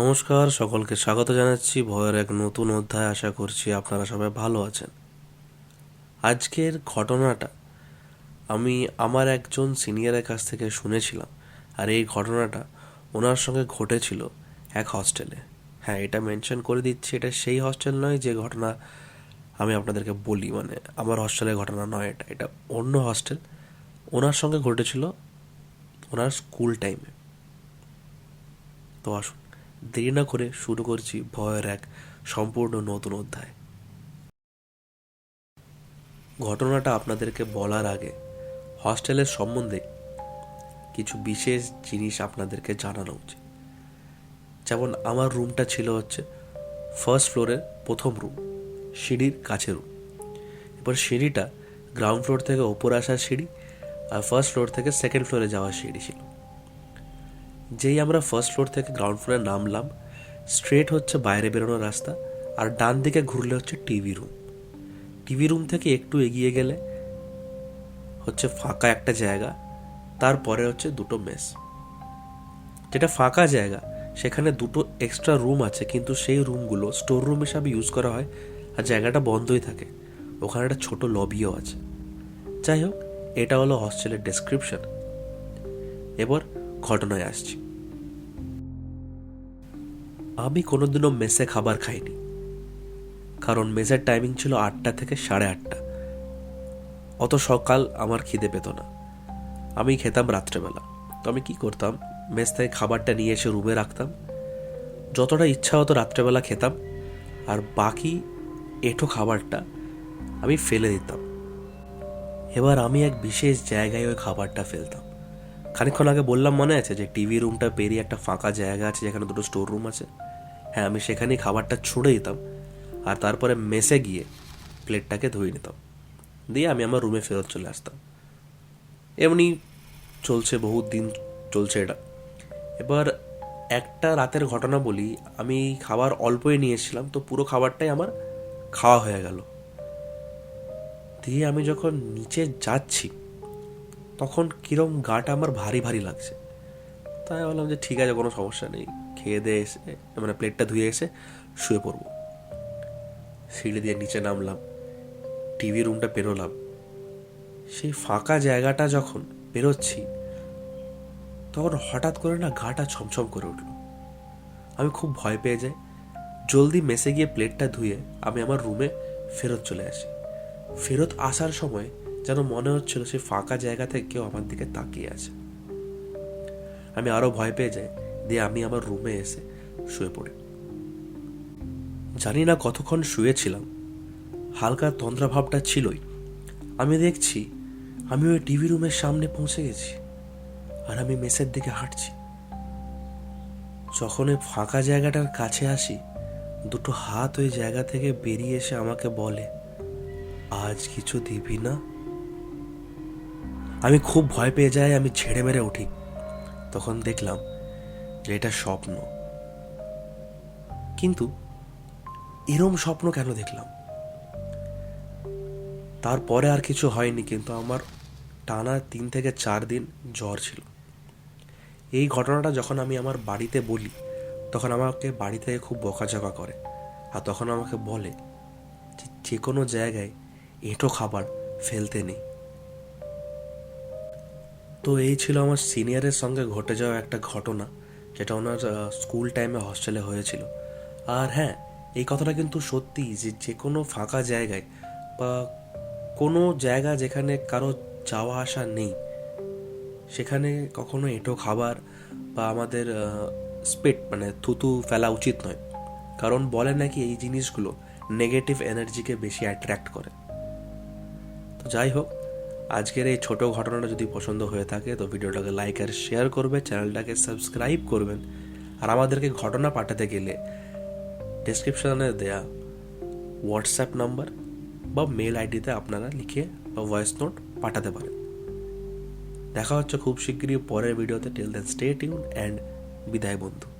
নমস্কার, সকলকে স্বাগত জানাচ্ছি। ভয়ের এক নতুন অধ্যায় আশা করছি আপনারা সবাই ভালো আছেন। আজকের ঘটনাটা আমি আমার একজন সিনিয়রের কাছ থেকে শুনেছিলাম আর এই ঘটনাটা ওনার সঙ্গে ঘটেছিল এক হস্টেলে। হ্যাঁ এটা মেনশন করে দিচ্ছি, এটা সেই হস্টেল নয় যে ঘটনা আমি আপনাদেরকে বলি। মানে আমার হস্টেলের ঘটনা নয় এটা এটা অন্য হস্টেল। ওনার সঙ্গে ঘটেছিল ওনার স্কুল টাইমে। তো আসুন। দেরি না করে শুরু করছি ভয়ের এক সম্পূর্ণ নতুন অধ্যায়। ঘটনাটা আপনাদেরকে বলার আগে, হস্টেলের সম্বন্ধে কিছু বিশেষ জিনিস আপনাদেরকে জানানো উচিত। যেমন আমার রুমটা ছিল হচ্ছে ফার্স্ট ফ্লোরের প্রথম রুম সিঁড়ির কাছে রুম এবার সিঁড়িটা গ্রাউন্ড ফ্লোর থেকে ওপরে আসার সিঁড়ি আর ফার্স্ট ফ্লোর থেকে সেকেন্ড ফ্লোরে যাওয়ার সিঁড়ি ছিল। যেই আমরা ফার্স্ট ফ্লোর থেকে গ্রাউন্ড ফ্লোরে নামলাম স্ট্রেট হচ্ছে বাইরে বেরোনোর রাস্তা, আর ডান দিকে ঘুরলে হচ্ছে টিভি রুম টিভি রুম থেকে একটু এগিয়ে গেলে হচ্ছে ফাঁকা একটা জায়গা, তারপরে হচ্ছে দুটো মেস যেটা ফাঁকা জায়গা, সেখানে দুটো এক্সট্রা রুম আছে, কিন্তু সেই রুমগুলো স্টোর রুম হিসাবে ইউজ করা হয়, আর জায়গাটা বন্ধই থাকে। ওখানে একটা ছোট লবিও আছে। যাই হোক, এটা হলো হস্টেলের ডেসক্রিপশন এবার ঘটনায় আসছি। আমি কোনোদিনও মেসে খাবার খাইনি। কারণ মেসের টাইমিং ছিল আটটা থেকে সাড়ে আটটা। অত সকাল আমার খিদে পেত না। আমি খেতাম রাত্রেবেলা। তো আমি কি করতাম? মেস থেকে খাবারটা নিয়ে এসে রুমে রাখতাম। যতটা ইচ্ছা হতো রাত্রেবেলা খেতাম। আর বাকি এঁঠো খাবারটা আমি ফেলে দিতাম। এবার আমি এক বিশেষ জায়গায় ওই খাবারটা ফেলতাম। খানিকক্ষণ আগে বললাম মনে আছে যে টিভি রুমটা পেরিয়ে একটা ফাঁকা জায়গা আছে যেখানে দুটো স্টোর রুম আছে? হ্যাঁ আমি সেখানেই খাবারটা ছুঁড়ে দিতাম। আর তারপরে মেসে গিয়ে প্লেটটাকে ধুয়ে নিতাম। দিয়ে আমি আমার রুমে ফেরত চলে আসতাম। এমনি চলছে, বহুত দিন চলছে এটা। এবার একটা রাতের ঘটনা বলি, আমি খাবার অল্পই নিয়ে এসেছিলাম তো পুরো খাবারটাই আমার খাওয়া হয়ে গেল। দিয়ে আমি যখন নিচে যাচ্ছি, তখন কিরম গাটা আমার ভারী ভারী লাগছে। তাই বললাম যে ঠিক আছে, কোনো সমস্যা নেই। খেয়ে দিয়ে এসে মানে প্লেটটা ধুয়ে এসে শুয়ে পড়ব। সিঁড়ি দিয়ে নিচে নামলাম টিভি রুমটা পেরোলাম। সেই ফাঁকা জায়গাটা যখন পেরোচ্ছি, তখন হঠাৎ করে না গাটা ছমছম করে উঠল। আমি খুব ভয় পেয়ে যাই। জলদি মেসে গিয়ে প্লেটটা ধুয়ে আমি আমার রুমে ফেরত চলে আসি। ফেরত আসার সময় যেন মনে হচ্ছিল সেই ফাঁকা জায়গা থেকে কেউ আমার দিকে তাকিয়ে আছে। আমি আরও ভয় পেয়ে যাই। দিয়ে আমি আমার রুমে এসে শুয়ে পড়ি। জানি না কতক্ষণ শুয়েছিলাম। হালকা তন্দ্রাভাবটা ছিলই। আমি দেখছি, আমি ওই টিভি রুমের সামনে পৌঁছে গেছি আর আমি মেসের দিকে হাঁটছি। যখন ওই ফাঁকা জায়গাটার কাছে আসি, দুটো হাত ওই জায়গা থেকে বেরিয়ে এসে আমাকে বলে, আজ কিছু দিবি না? আমি খুব ভয় পেয়ে যাই, আমি ছেড়ে মেরে উঠি। তখন দেখলাম এটা স্বপ্ন। কিন্তু এরম স্বপ্ন কেন দেখলাম? তারপরে আর কিছু হয়নি, কিন্তু আমার টানা তিন থেকে চার দিন জ্বর ছিল। এই ঘটনাটা যখন আমি আমার বাড়িতে বলি, তখন আমাকে বাড়ি থেকে খুব বকাঝকা করে আর তখন আমাকে বলে যে যে কোনো জায়গায় এঁটো খাবার ফেলতে নেই। তো এই ছিল আমার সিনিয়রের সঙ্গে ঘটে যাওয়া একটা ঘটনা। যেটা ওনার স্কুল টাইমে হস্টেলে হয়েছিল। আর হ্যাঁ এই কথাটা কিন্তু সত্যি যে যে কোনো ফাঁকা জায়গায় বা কোনো জায়গা যেখানে কারও যাওয়া আসা নেই, সেখানে কখনো এঁটো খাবার বা আমাদের স্পেট মানে থুতু ফেলা উচিত নয়। কারণ বলে নাকি এই জিনিসগুলো নেগেটিভ এনার্জিকে বেশি অ্যাট্রাক্ট করে। তো যাই হোক আজকের এই ছোট ঘটনাটা যদি পছন্দ হয়ে থাকে, তো ভিডিওটাকে লাইক আর শেয়ার করবে চ্যানেলটাকে সাবস্ক্রাইব করবেন। আর আমাদেরকে ঘটনা পাঠাতে গেলে ডিসক্রিপশনে দেয়া হোয়াটসঅ্যাপ নাম্বার বা মেল আইডিতে আপনারা লিখে বা ভয়েস নোট পাঠাতে পারেন। দেখা হচ্ছে খুব শীঘ্রই পরের ভিডিওতে। Till then stay tuned and বিদায় বন্ধু।